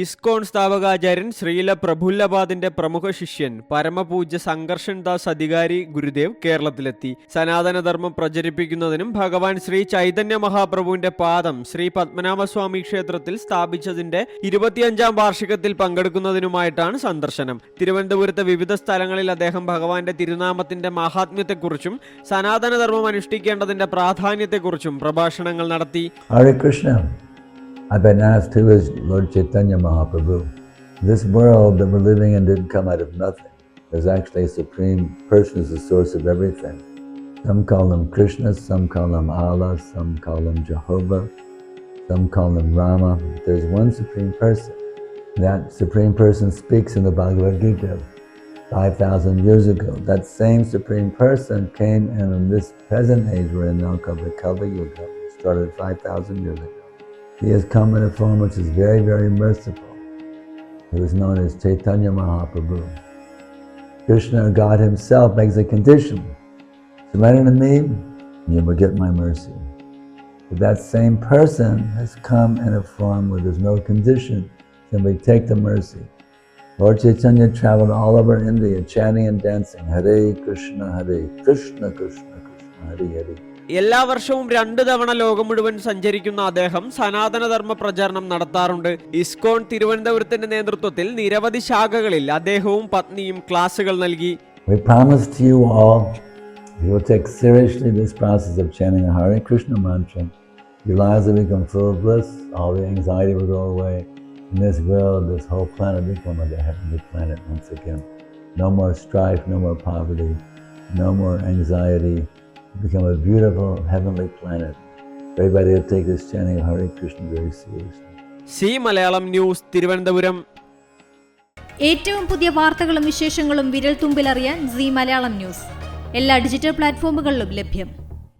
ഇസ്കോൺ സ്ഥാപകാചാര്യൻ ശ്രീല പ്രഫുല്ലപാദിന്റെ പ്രമുഖ ശിഷ്യൻ പരമപൂജ്യ സംഘർഷൻ ദാസ് അധികാരി ഗുരുദേവ് കേരളത്തിലെത്തി. സനാതനധർമ്മം പ്രചരിപ്പിക്കുന്നതിനും ഭഗവാൻ ശ്രീ ചൈതന്യ മഹാപ്രഭുവിന്റെ പാദം ശ്രീ പത്മനാഭസ്വാമി ക്ഷേത്രത്തിൽ സ്ഥാപിച്ചതിന്റെ ഇരുപത്തിയഞ്ചാം വാർഷികത്തിൽ പങ്കെടുക്കുന്നതിനുമായിട്ടാണ് സന്ദർശനം. തിരുവനന്തപുരത്തെ വിവിധ സ്ഥലങ്ങളിൽ അദ്ദേഹം ഭഗവാന്റെ തിരുനാമത്തിന്റെ മാഹാത്മ്യത്തെക്കുറിച്ചും സനാതനധർമ്മം അനുഷ്ഠിക്കേണ്ടതിന്റെ പ്രാധാന്യത്തെക്കുറിച്ചും പ്രഭാഷണങ്ങൾ നടത്തി. ഹരേ Krishna. I've been asked who is Lord Chaitanya Mahaprabhu. This world that we're living in didn't come out of nothing. There's actually a supreme person is the source of everything. Some call him Krishna, some call him Allah, some call him Jehovah, some call him Rama. There's one supreme person. That supreme person speaks in the Bhagavad Gita 5,000 years ago. That same supreme person came in this present age we're in now called the Kali Yuga. Started 5,000 years ago. He has come in a form which is very, very merciful. He was known as Chaitanya Mahaprabhu. Krishna, God Himself, makes a condition. Surrender to me, you will get my mercy. But that same person has come in a form where there's no condition. Simply take the mercy. Lord Chaitanya traveled all over India chanting and dancing. Hare Krishna, Hare Krishna, Krishna, Krishna, Hare Hare. എല്ലാ വർഷവും രണ്ട് തവണ ലോകം മുഴുവൻ സഞ്ചരിക്കുന്ന അദ്ദേഹം സനാതനധർമ്മ പ്രചാരണം നടത്താറുണ്ട് ഇസ്കോൺ തിരുവനന്തപുരത്തിന്റെ നേതൃത്വത്തിൽ നിരവധി ശാഖകളിൽ അദ്ദേഹവും പത്നിയും ക്ലാസുകൾ നൽകി We promise to you all, you will take seriously this process of chanting the Hare Krishna mantra. Your lives will become full of bliss, all the anxiety will go away, and this world, this whole planet become like a heavenly planet once again. No more strife, no more poverty, no more anxiety. Become a beautiful heavenly planet. Everybody will take this chanting of Hare Krishna very seriously. Zee Malayalam news Thiruvananthapuram ഏറ്റവും പുതിയ വാർത്തകളും വിശേഷങ്ങളും വിരൽ തുമ്പിലറിയാൻ C Malayalam news എല്ലാ digital പ്ലാറ്റ്ഫോമുകളിലും ലഭ്യം